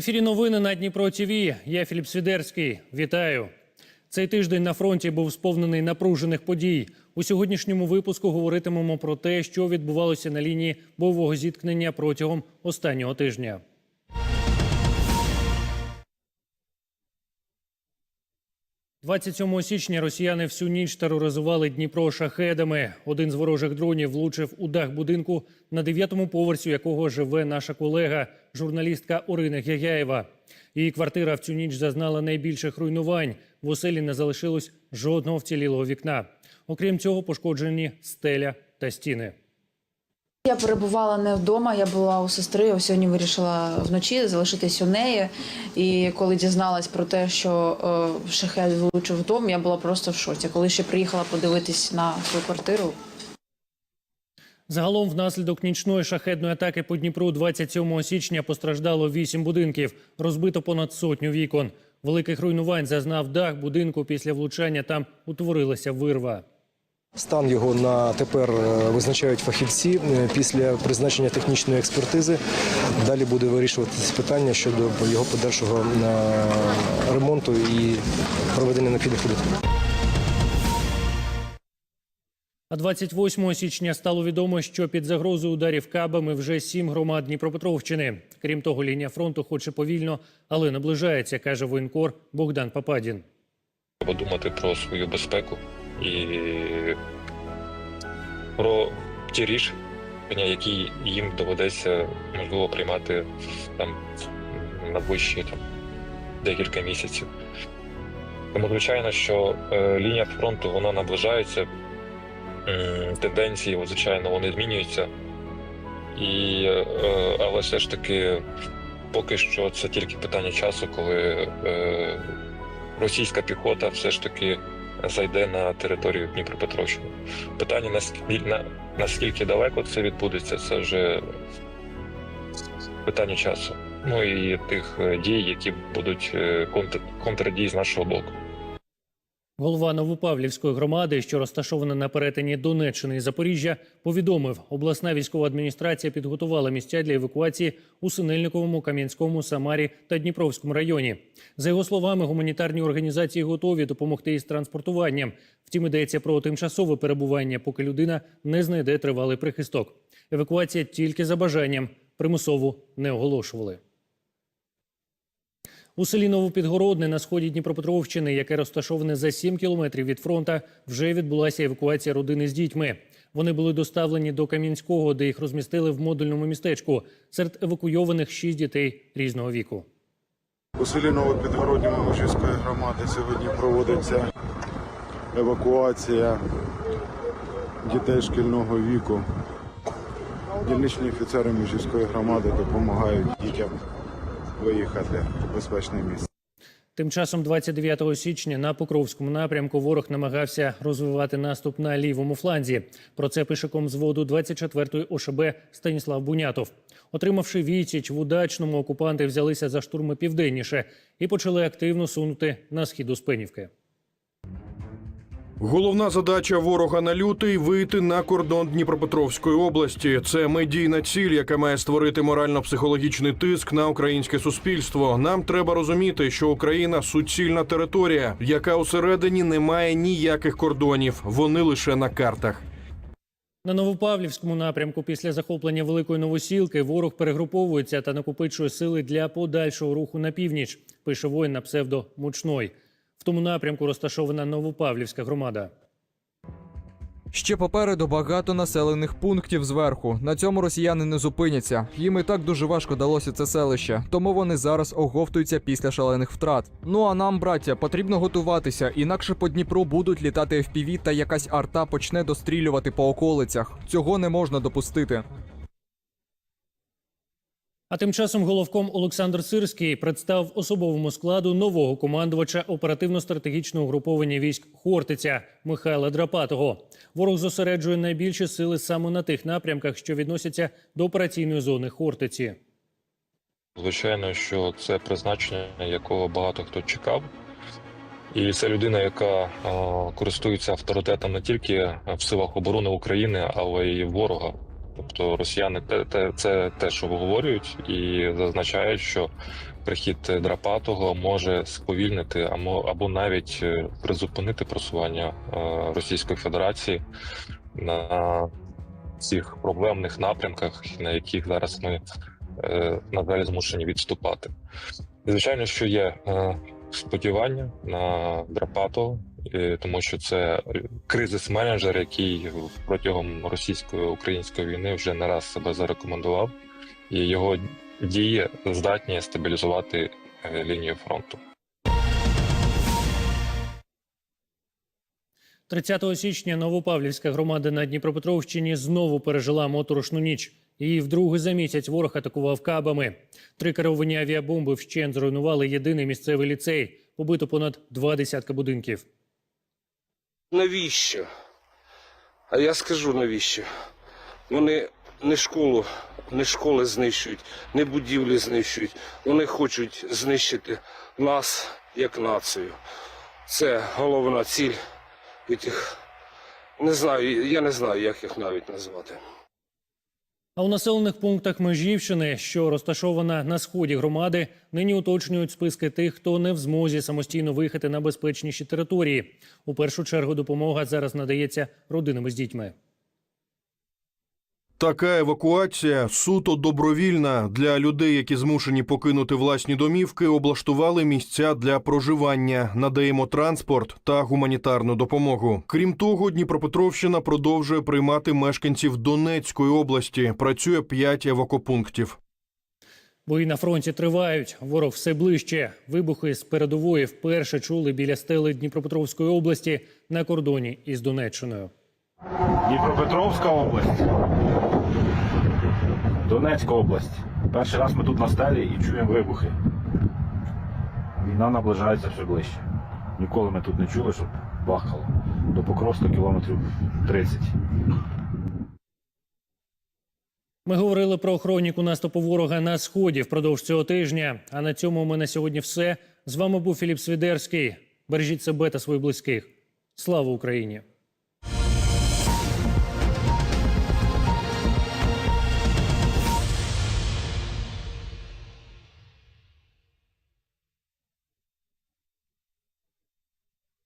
ефірі новини на Дніпро ТВ. Я Філіп Свідерський. Вітаю. Цей тиждень на фронті був сповнений напружених подій. У сьогоднішньому випуску говоритимемо про те, що відбувалося на лінії бойового зіткнення протягом останнього тижня. – 27 січня росіяни всю ніч тероризували Дніпро шахедами. Один з ворожих дронів влучив у дах будинку, на дев'ятому поверсі якого живе наша колега, журналістка Орина Гягяєва. Її квартира в цю ніч зазнала найбільших руйнувань. В оселі не залишилось жодного вцілілого вікна. Окрім цього, пошкоджені стеля та стіни. Я перебувала не вдома, я була у сестри. Ось сьогодні вирішила вночі залишитись у неї. І коли дізналась про те, що е, шахет влучив дом, я була просто в шоці. Коли ще приїхала подивитись на свою квартиру, Загалом, внаслідок нічної шахедної атаки по Дніпру 27 січня постраждало 8 будинків, розбито понад сотню вікон. Великих руйнувань зазнав дах будинку після влучання. Там утворилася вирва. Стан його на тепер е, визначають фахівці е, після призначення технічної експертизи. Далі буде вирішуватися питання щодо його подальшого е, ремонту і проведення необхідних робіт. А 28 січня стало відомо, що під загрозою ударів кабами вже сім громад Дніпропетровщини. Крім того, лінія фронту хоче повільно, але наближається, каже воєнкор Богдан Пападін. Треба думати про свою безпеку і про ті рішення, які їм доведеться можливо приймати там найближчі там декілька місяців. Тому звичайно, що е, лінія фронту вона наближається, тенденції, звичайно, вони змінюються. І, е, але все ж таки, поки що це тільки питання часу, коли е, російська піхота все ж таки зайде на територію Дніпропетровщини. Питання наскільки, на, наскільки далеко це відбудеться, це вже питання часу. Ну і тих е, дій, які будуть е, контр, контрдій з нашого боку. Голова Новопавлівської громади, що розташована на перетині Донеччини і Запоріжжя, повідомив, обласна військова адміністрація підготувала місця для евакуації у Синельниковому, Кам'янському, Самарі та Дніпровському районі. За його словами, гуманітарні організації готові допомогти із транспортуванням. Втім, йдеться про тимчасове перебування, поки людина не знайде тривалий прихисток. Евакуація тільки за бажанням примусову не оголошували. У селі Новопідгородне на сході Дніпропетровщини, яке розташоване за 7 кілометрів від фронта, вже відбулася евакуація родини з дітьми. Вони були доставлені до Кам'янського, де їх розмістили в модульному містечку. Серед евакуйованих шість дітей різного віку. У селі Новопідгородні Мужівської громади сьогодні проводиться евакуація дітей шкільного віку. Дільничні офіцери Мужівської громади допомагають дітям виїхати в безпечне місце. Тим часом, 29 січня на Покровському напрямку ворог намагався розвивати наступ на лівому фланзі. Про це пише комзводу 24-ї ОШБ Станіслав Бунятов. Отримавши відсіч в удачному, окупанти взялися за штурми південніше і почали активно сунути на схід Успенівки. Головна задача ворога на лютий вийти на кордон Дніпропетровської області. Це медійна ціль, яка має створити морально-психологічний тиск на українське суспільство. Нам треба розуміти, що Україна суцільна територія, яка усередині не має ніяких кордонів. Вони лише на картах. На Новопавлівському напрямку після захоплення Великої Новосілки ворог перегруповується та накопичує сили для подальшого руху на північ, пише воїн на псевдо Мучной. В тому напрямку розташована Новопавлівська громада. Ще попереду багато населених пунктів зверху. На цьому росіяни не зупиняться. Їм і так дуже важко далося це селище, тому вони зараз оговтуються після шалених втрат. Ну а нам, браття, потрібно готуватися, інакше по Дніпру будуть літати FPV та якась арта почне дострілювати по околицях. Цього не можна допустити. А тим часом головком Олександр Сирський представ особовому складу нового командувача оперативно-стратегічного угруповання військ Хортиця Михайла Драпатого. Ворог зосереджує найбільші сили саме на тих напрямках, що відносяться до операційної зони Хортиці. Звичайно, що це призначення, якого багато хто чекав. І це людина, яка е, користується авторитетом не тільки в силах оборони України, але й ворога. Тобто росіяни те, те, це те, що виговорюють, і зазначають, що прихід Драпатого може сповільнити або, або навіть е, призупинити просування е, Російської Федерації на цих проблемних напрямках, на яких зараз ми е, надалі змушені відступати. Звичайно, що є сподівання на Драпатого, тому що це кризис-менеджер, який протягом російсько-української війни вже не раз себе зарекомендував, і його дії здатні стабілізувати е, лінію фронту. 30 січня Новопавлівська громада на Дніпропетровщині знову пережила моторошну ніч. Її вдруге за місяць ворог атакував кабами. Три керовані авіабомби вщент зруйнували єдиний місцевий ліцей. Побито понад два десятка будинків. Навіщо? А я скажу навіщо. Вони не школу, не школи знищують, не будівлі знищують. Вони хочуть знищити нас як націю. Це головна ціль тих. Не знаю, я не знаю, як їх навіть назвати. А у населених пунктах Межівщини, що розташована на сході громади, нині уточнюють списки тих, хто не в змозі самостійно виїхати на безпечніші території. У першу чергу допомога зараз надається родинам з дітьми. Така евакуація суто добровільна для людей, які змушені покинути власні домівки, облаштували місця для проживання. Надаємо транспорт та гуманітарну допомогу. Крім того, Дніпропетровщина продовжує приймати мешканців Донецької області. Працює п'ять евакопунктів. Бої на фронті тривають. Ворог все ближче. Вибухи з передової вперше чули біля стели Дніпропетровської області на кордоні із Донеччиною. Дніпропетровська область. Донецька область. Перший раз ми тут на стелі і чуємо вибухи. Війна наближається все ближче. Ніколи ми тут не чули, щоб бахало. До Покровська кілометрів 30. Ми говорили про хроніку наступу ворога на сході впродовж цього тижня. А на цьому у мене сьогодні все. З вами був Філіп Свідерський. Бережіть себе та своїх близьких. Слава Україні!